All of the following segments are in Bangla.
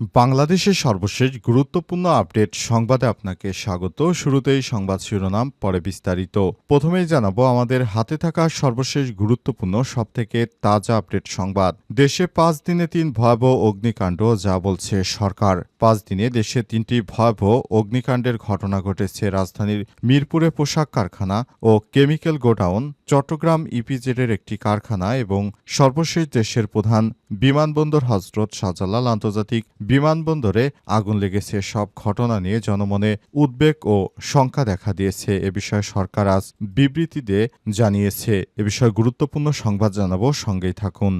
বাংলাদেশের সর্বশেষ গুরুত্বপূর্ণ আপডেট সংবাদে আপনাকে স্বাগত। শুরুতেই সংবাদ শিরোনাম, পরে বিস্তারিত। প্রথমেই জানাব, আমাদের হাতে থাকা সর্বশেষ গুরুত্বপূর্ণ, সবথেকে তাজা আপডেট সংবাদ। দেশে পাঁচ দিনে তিন ভয়াবহ অগ্নিকাণ্ড, যা বলছে সরকার। পাঁচ দিনে দেশে তিনটি ভয়াবহ অগ্নিকাণ্ডের ঘটনা ঘটেছে রাজধানীর মিরপুরে পোশাক কারখানা ও কেমিক্যাল গোডাউন, চট্টগ্রাম ইপিজেডের একটি কারখানা এবং সর্বশেষ দেশের প্রধান বিমানবন্দর হজরত শাহজালাল আন্তর্জাতিক বিমানবন্দরে আগুন লেগেছে সব ঘটনা নিয়ে জনমনে উদ্বেগ ও শঙ্কা দেখা দিয়েছে। এ বিষয়ে সরকার আজ বিবৃতি দিয়ে জানিয়েছে। এ বিষয়ে গুরুত্বপূর্ণ সংবাদ জানাব। সঙ্গেই থাকুন।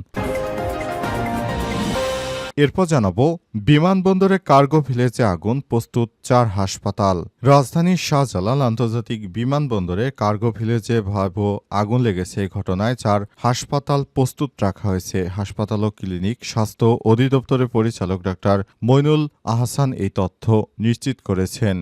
এরপর জানাব, বিমানবন্দরে কার্গো ভিলেজে আগুন, প্রস্তুত চার হাসপাতাল। রাজধানীর শাহজালাল আন্তর্জাতিক বিমানবন্দরে কার্গো ভিলেজে ভয়াবহ আগুন লেগেছে এই ঘটনায় চার হাসপাতাল প্রস্তুত রাখা হয়েছে। হাসপাতাল ও ক্লিনিক, স্বাস্থ্য অধিদপ্তরের পরিচালক ডাক্তার মইনুল আহসান এই তথ্য নিশ্চিত করেছেন।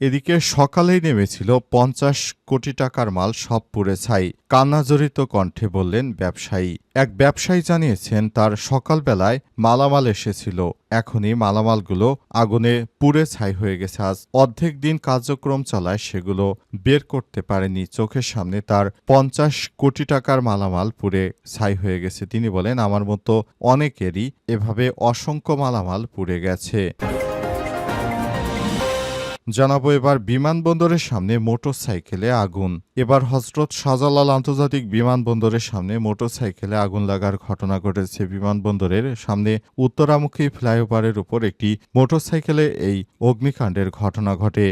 এদিকে সকালেই নেমেছিল পঞ্চাশ কোটি টাকার মাল সব পুড়ে ছাই। কান্নাজড়িত কণ্ঠে বললেন ব্যবসায়ী। এক ব্যবসায়ী জানিয়েছেন, তার সকালবেলায় মালামাল এসেছিল। এখনই মালামালগুলো আগুনে পুড়ে ছাই হয়ে গেছে। আজ অর্ধেক দিন কার্যক্রম চালায় সেগুলো বের করতে পারেনি। চোখের সামনে তার পঞ্চাশ কোটি টাকার মালামাল পুড়ে ছাই হয়ে গেছে। তিনি বলেন, আমার মতো অনেকেরই এভাবে অসংখ্য মালামাল পুড়ে গেছে। জানাব, এবার বিমানবন্দরের সামনে মোটরসাইকেলে আগুন। এবার হজরত শাহজালাল আন্তর্জাতিক বিমানবন্দরের সামনে মোটরসাইকেলে আগুন লাগার ঘটনা ঘটেছে। বিমানবন্দরের সামনে উত্তরামুখী ফ্লাইওভারের উপর একটি মোটরসাইকেলে এই অগ্নিকাণ্ডের ঘটনা ঘটে।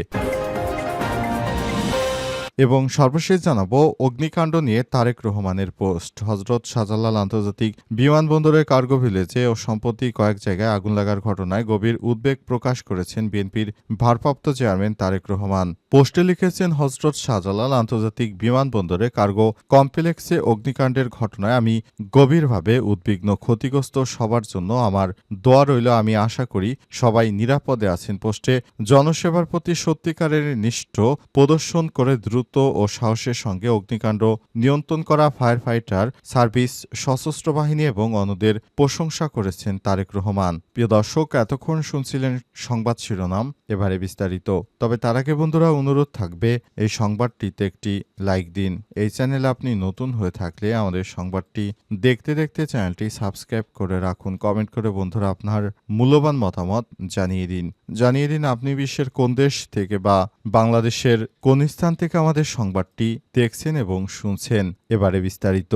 এবং সর্বশেষ জানাব, অগ্নিকাণ্ড নিয়ে তারেক রহমানের পোস্ট। হজরত শাহজালাল আন্তর্জাতিক বিমানবন্দরের কার্গো ভিলেজে ও সম্প্রতি কয়েক জায়গায় আগুন লাগার ঘটনায় গভীর উদ্বেগ প্রকাশ করেছেন বিএনপির ভারপ্রাপ্ত চেয়ারম্যান তারেক রহমান। পোস্টে লিখেছেন, হজরত শাহজালাল আন্তর্জাতিক বিমানবন্দরে কার্গো কমপ্লেক্সে অগ্নিকাণ্ডের ঘটনায় আমি গভীরভাবে উদ্বিগ্ন, ক্ষতিগ্রস্ত সবার জন্য আমার দোয়া রইল, আমি আশা করি সবাই নিরাপদে আছেন। পোস্টে, জনসেবার প্রতি সত্যিকারের নিষ্ঠ প্রদর্শন করে দ্রুত ও সাহসের সঙ্গে অগ্নিকাণ্ড নিয়ন্ত্রণ করা ফায়ার ফাইটার সার্ভিস সশস্ত্র বাহিনী এবং অন্যদের প্রশংসা করেছেন তারেক রহমান। প্রিয় দর্শক, এতক্ষণ শুনছিলেন সংবাদ শিরোনাম, এবারে বিস্তারিত। তবে তার আগে বন্ধুরা, অনুরোধ থাকবে, এই সংবাদটিতে একটি লাইক দিন। এই চ্যানেলে আপনি নতুন হয়ে থাকলে আমাদের সংবাদটি দেখতে দেখতে চ্যানেলটি সাবস্ক্রাইব করে রাখুন। কমেন্ট করে বন্ধুরা আপনার মূল্যবান মতামত জানিয়ে দিন। জানিয়ে দিন আপনি বিশ্বের কোন দেশ থেকে বা বাংলাদেশের কোন স্থান থেকে আমাদের সংবাদটি দেখছেন এবং শুনছেন। এবারে বিস্তারিত।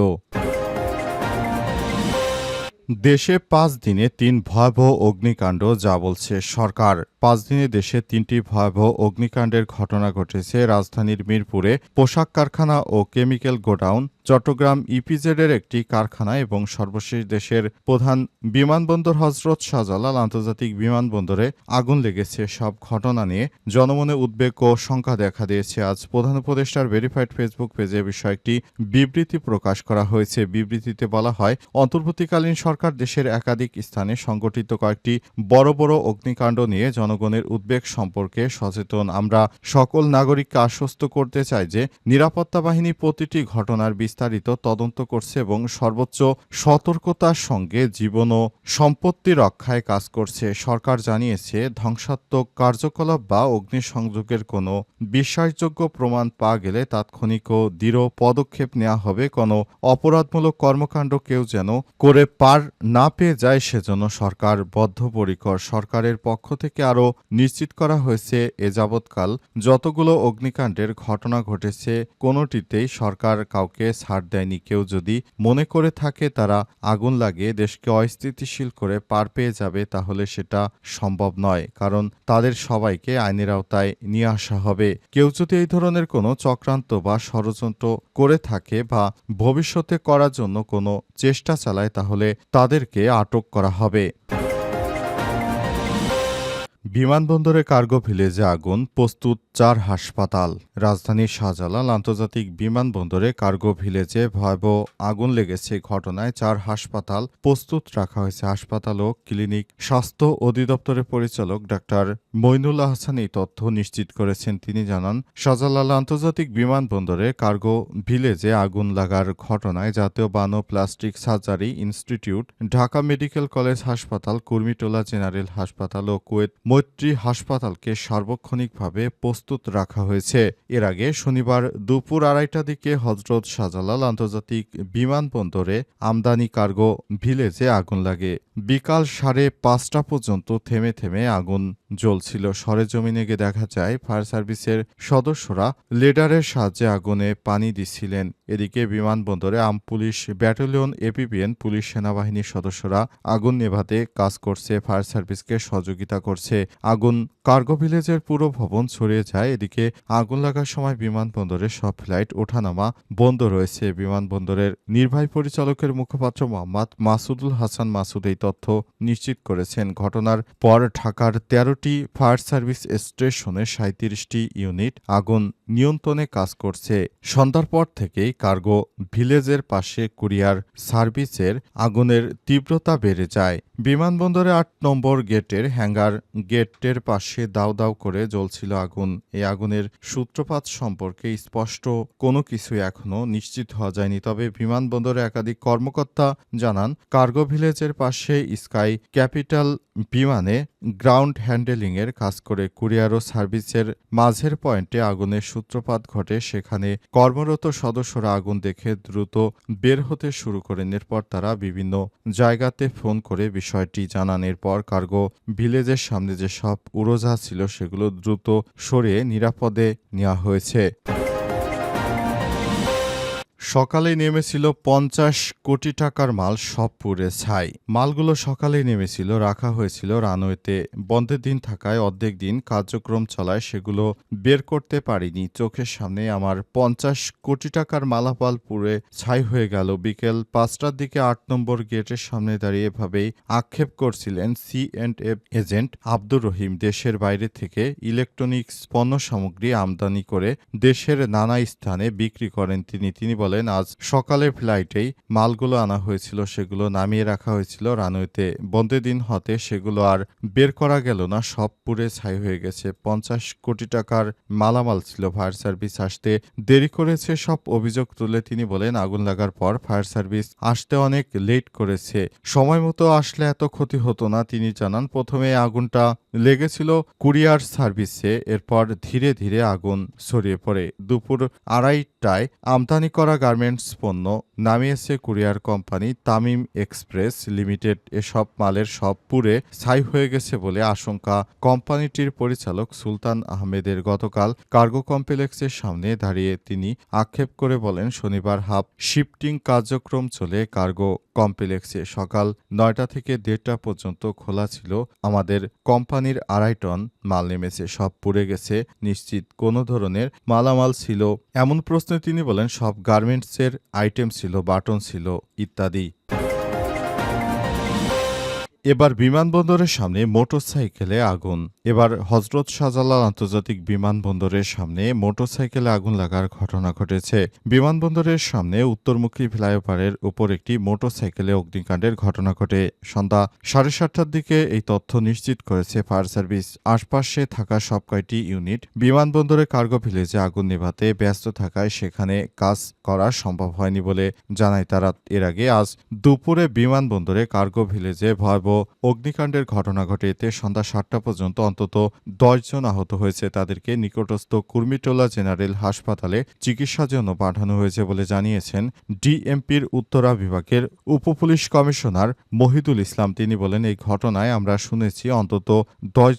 দেশে পাঁচ দিনে তিন ভয়াবহ অগ্নিকাণ্ড, যা বলছে সরকার। পাঁচ দিনে দেশে তিনটি ভয়াবহ অগ্নিকাণ্ডের ঘটনা ঘটেছে রাজধানীর মিরপুরে পোশাক কারখানা ও কেমিক্যাল গোডাউন চট্টগ্রাম ইপিজেডের একটি কারখানা এবং সর্বশেষ দেশের প্রধান বিমানবন্দর হজরত শাহজালাল আন্তর্জাতিক বিমানবন্দরে আগুন লেগেছে। সব ঘটনা নিয়ে জনমনে উদ্বেগ ও শঙ্কা দেখা দিয়েছে। আজ প্রধান উপদেষ্টার ভেরিফাইড ফেসবুক পেজে বিষয়ে একটি বিবৃতি প্রকাশ করা হয়েছে। বিবৃতিতে বলা হয়, অন্তর্বর্তীকালীন সরকার দেশের একাধিক স্থানে সংগঠিত কয়েকটি বড় বড় অগ্নিকাণ্ড নিয়ে জনগণের উদ্বেগ সম্পর্কে সচেতন। আমরা সকল নাগরিককে আশ্বস্ত করতে চাই যে নিরাপত্তা বাহিনী প্রতিটি ঘটনার বিস্তারিত তদন্ত করছে এবং সর্বোচ্চ সতর্কতার সঙ্গে জীবন ও সম্পত্তি রক্ষায় কাজ করছে। সরকার জানিয়েছে, ধ্বংসাত্মক কার্যকলাপ বা অগ্নিসংযোগের কোনো বিশ্বাসযোগ্য প্রমাণ পাওয়া গেলে তাৎক্ষণিক ও দৃঢ় পদক্ষেপ নেওয়া হবে। কোনো অপরাধমূলক কর্মকাণ্ড কেউ যেন করে পার না পেয়ে যায়, সেজন্য সরকার বদ্ধপরিকর। সরকারের পক্ষ থেকে আরও নিশ্চিত করা হয়েছে, এ যাবৎকাল যতগুলো অগ্নিকাণ্ডের ঘটনা ঘটেছে, কোনোটিতেই সরকার কাউকে ছাড় দেয়নি। কেউ যদি মনে করে থাকে তারা আগুন লাগিয়ে দেশকে অস্থিতিশীল করে পার পেয়ে যাবে, তাহলে সেটা সম্ভব নয়, কারণ তাদের সবাইকে আইনের আওতায় নিয়ে আসা হবে। কেউ যদি এই ধরনের কোনো চক্রান্ত বা ষড়যন্ত্র করে থাকে বা ভবিষ্যতে করার জন্য কোনো চেষ্টা চালায়, তাহলে তাদেরকে আটক করা হবে। বিমানবন্দরে কার্গো ভিলেজে আগুন, প্রস্তুত চার হাসপাতাল। রাজধানীর শাহজালাল আন্তর্জাতিক বিমানবন্দরে কার্গো ভিলেজে ভয়াবহ আগুন লেগেছে ঘটনায় চার হাসপাতাল প্রস্তুত রাখা হয়েছে। হাসপাতাল ও ক্লিনিক স্বাস্থ্য অধিদপ্তরের পরিচালক ডাক্তার মইনুল আহসান এই তথ্য নিশ্চিত করেছেন। তিনি জানান, শাহজালাল আন্তর্জাতিক বিমানবন্দরে কার্গো ভিলেজে আগুন লাগার ঘটনায় জাতীয় বানো plastic surgery institute, Dhaka medical college হাসপাতাল, কুর্মিটোলা জেনারেল হাসপাতাল ও কুয়েত মৈত্রী হাসপাতালকে সার্বক্ষণিকভাবে প্রস্তুত রাখা হয়েছে। এর আগে শনিবার দুপুর আড়াইটা দিকে হজরত শাহজালাল আন্তর্জাতিক বিমানবন্দরে আমদানি কার্গো ভিলেজে আগুন লাগে। বিকাল সাড়ে পাঁচটা পর্যন্ত থেমে থেমে আগুন জ্বলছিল। সরেজমিনে গিয়ে দেখা যায়, ফায়ার সার্ভিসের সদস্যরা লেডারের সাহায্যে আগুনে পানি দিচ্ছিলেন। এদিকে বিমানবন্দরে আম পুলিশ, ব্যাটালিয়ন, এপিবিএন, পুলিশ সেনাবাহিনীর সদস্যরা আগুন নেভাতে কাজ করছে, ফায়ার সার্ভিসকে সহযোগিতা করছে। আগুন কার্গো ভিলেজের পুরো ভবন ছড়িয়ে যায়। এদিকে আগুন লাগার সময় বিমানবন্দরের সব ফ্লাইট ওঠানামা বন্ধ রয়েছে। বিমানবন্দরের নির্বাহী পরিচালকের মুখপাত্র মোহাম্মদ মাসুদুল হাসান মাসুদ এই তথ্য নিশ্চিত করেছেন। ঘটনার পর ঢাকার তেরোটি ফায়ার সার্ভিস স্টেশনে সাঁত্রিশটি ইউনিট আগুন নিয়ন্ত্রণে কাজ করছে। সন্ধ্যার পর থেকেই কার্গো ভিলেজের পাশে কুরিয়ার সার্ভিসের আগুনের তীব্রতা বেড়ে যায়। বিমানবন্দরে আট নম্বর গেটের হ্যাঙ্গার গেটের পাশে দাউ দাউ করে জ্বলছিল আগুন। এই আগুনের সূত্রপাত সম্পর্কে স্পষ্ট কোনো কিছু এখনও নিশ্চিত হওয়া যায়নি। তবে বিমানবন্দরে একাধিক কর্মকর্তা জানান, কার্গো ভিলেজের পাশে স্কাই ক্যাপিটাল বিমানে গ্রাউন্ড হ্যান্ডেলিংয়ের কাজ করে কুরিয়ার সার্ভিসের মাঝের পয়েন্টে আগুনের সূত্রপাত ঘটে, সেখানে কর্মরত সদস্যরা আগুন দেখে দ্রুত বের হতে শুরু করেন এরপর তারা বিভিন্ন জায়গাতে ফোন করে বিষয়টি জানান। এরপর কার্গো ভিলেজের সামনে যে সব উড়োজাহাজ ছিল, সেগুলো দ্রুত সরিয়ে নিরাপদে নেওয়া হয়েছে। সকালে নেমেছিল পঞ্চাশ কোটি টাকার মাল সব পুড়ে ছাই। মালগুলো সকালে নেমেছিল, রাখা হয়েছিল রানওয়েতে। বন্ধের দিন থাকায় অর্ধেক দিন কার্যক্রম চলায় সেগুলো বের করতে পারিনি। চোখের সামনে আমার পঞ্চাশ কোটি টাকার মালাপাল পুড়ে ছাই হয়ে গেল। বিকেল পাঁচটার দিকে আট নম্বর গেটের সামনে দাঁড়িয়ে এভাবেই আক্ষেপ করছিলেন C and F agent Abdur Rahim. দেশের বাইরে থেকে ইলেকট্রনিক্স পণ্য সামগ্রী আমদানি করে দেশের নানা স্থানে বিক্রি করেন তিনি। তিনি বলেন আজ সকালে ফ্লাইটেই মালগুলো আনা হয়েছিল, সেগুলো নামিয়ে রাখা হয়েছিল। রানওয়েতে বন্ধের দিন হতে সেগুলো আর বের করা গেল না, সব পুড়ে ছাই হয়ে গেছে। পঞ্চাশ কোটি টাকার মালামাল ছিল, ফায়ার সার্ভিস আসতে দেরি করেছে, সব অভিযোগ তুলে তিনি বলেন, আগুন লাগার পর ফায়ার সার্ভিস আসতে অনেক লেট করেছে। সময় মতো আসলে এত ক্ষতি হতো না, তিনি জানান, প্রথমে আগুনটা লেগেছিল কুরিয়ার সার্ভিসে, এরপর ধীরে ধীরে আগুন ছড়িয়ে পড়ে। দুপুর আড়াইটায় আমদানি করা গার্মেন্টস পণ্য নামিয়েছে courier company Tamim express limited. এসব মালের সব পুরে ছাই হয়ে গেছে বলে আশঙ্কা। কোম্পানিটির পরিচালক সুলতান আহমেদের গতকাল কার্গো কমপ্লেক্সের সামনে দাঁড়িয়ে তিনি আক্ষেপ করে বলেন, শনিবার হাফ শিফটিং কার্যক্রম চলে কার্গো কমপ্লেক্সে সকাল নয়টা থেকে দেড়টা পর্যন্ত খোলা ছিল। আমাদের কোম্পানির আড়াই টন মাল নেমেছে। সব পুড়ে গেছে। নিশ্চিত কোনো ধরনের মালামাল ছিল। এমন প্রশ্নে তিনি বলেন, সব গার্মেন্টসের আইটেম ছিল বাটন ছিল, ইত্যাদি। এবার বিমানবন্দরের সামনে মোটরসাইকেলে আগুন। এবার হজরত শাহজালাল আন্তর্জাতিক বিমানবন্দরের সামনে মোটরসাইকেলে আগুন লাগার ঘটনা ঘটেছে। বিমানবন্দরের সামনে উত্তরমুখী ফ্লাইওভারের উপর একটি মোটরসাইকেলে অগ্নিকাণ্ডের ঘটনা ঘটে। সন্ধ্যা সাড়ে সাতটার দিকে এই তথ্য নিশ্চিত করেছে ফায়ার সার্ভিস। আশপাশে থাকা সব কয়টি ইউনিট বিমানবন্দরে কার্গো ভিলেজে আগুন নেভাতে ব্যস্ত থাকায় সেখানে কাজ করা সম্ভব হয়নি বলে জানায় তারা। এর আগে আজ দুপুরে বিমানবন্দরে কার্গো ভিলেজে ভয়াবহ অগ্নিকাণ্ডের ঘটনা ঘটে এতে সন্ধ্যা সাতটা পর্যন্ত অন্তত জন আহত হয়েছে। তাদেরকে নিকটস্থ কুর্মিটোলা জেনারেল হাসপাতালে চিকিৎসার জন্য পাঠানো হয়েছে বলে জানিয়েছেন ডিএমপির উত্তরা বিভাগের উপপুলিশ কমিশনার মহিদুল ইসলাম। তিনি বলেন, এই ঘটনায় আমরা শুনেছি অন্তত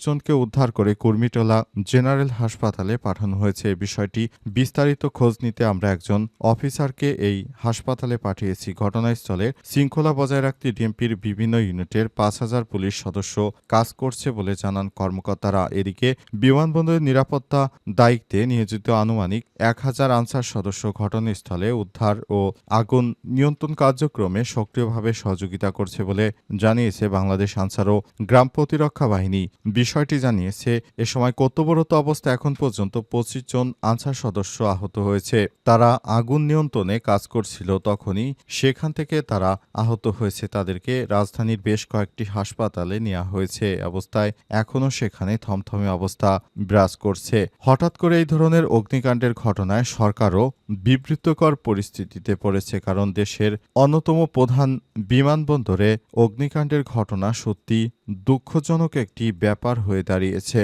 জনকে উদ্ধার করে কুর্মিটোলা জেনারেল হাসপাতালে পাঠানো হয়েছে। বিষয়টি বিস্তারিত খোঁজ নিতে আমরা একজন অফিসারকে এই হাসপাতালে পাঠিয়েছি। ঘটনাস্থলে শৃঙ্খলা বজায় রাখতে ডিএমপির বিভিন্ন ইউনিটের পাঁচ হাজার পুলিশ সদস্য কাজ করছে বলে জানান কর্মকর্তারা। এদিকে বিমানবন্দরের নিরাপত্তা দায়িত্বে নিয়োজিত আনুমানিক এক হাজার আনসার সদস্য ঘটনাস্থলে উদ্ধার ও আগুন নিয়ন্ত্রণ কার্যক্রমে সক্রিয়ভাবে সহযোগিতা করছে বলে জানিয়েছে বাংলাদেশ আনসার ও গ্রাম প্রতিরক্ষা বাহিনী। বিষয়টি জানিয়েছে, এ সময় কর্তব্যরত অবস্থা এখন পর্যন্ত পঁচিশ জন আনসার সদস্য আহত হয়েছে। তারা আগুন নিয়ন্ত্রণে কাজ করছিল, তখনই সেখান থেকে তারা আহত হয়েছে। তাদেরকে রাজধানীর বেশ কয়েকটি হাসপাতালে নেওয়া হয়েছে। অবস্থায় এখনও সেখানে থমথমে অবস্থা বিরাজ করছে। হঠাৎ করে এই ধরনের অগ্নিকাণ্ডের ঘটনায় সরকারও বিবৃতকর পরিস্থিতিতে পড়েছে, কারণ দেশের অন্যতম প্রধান বিমানবন্দরে অগ্নিকাণ্ডের ঘটনা সত্যি দুঃখজনক একটি ব্যাপার হয়ে দাঁড়িয়েছে।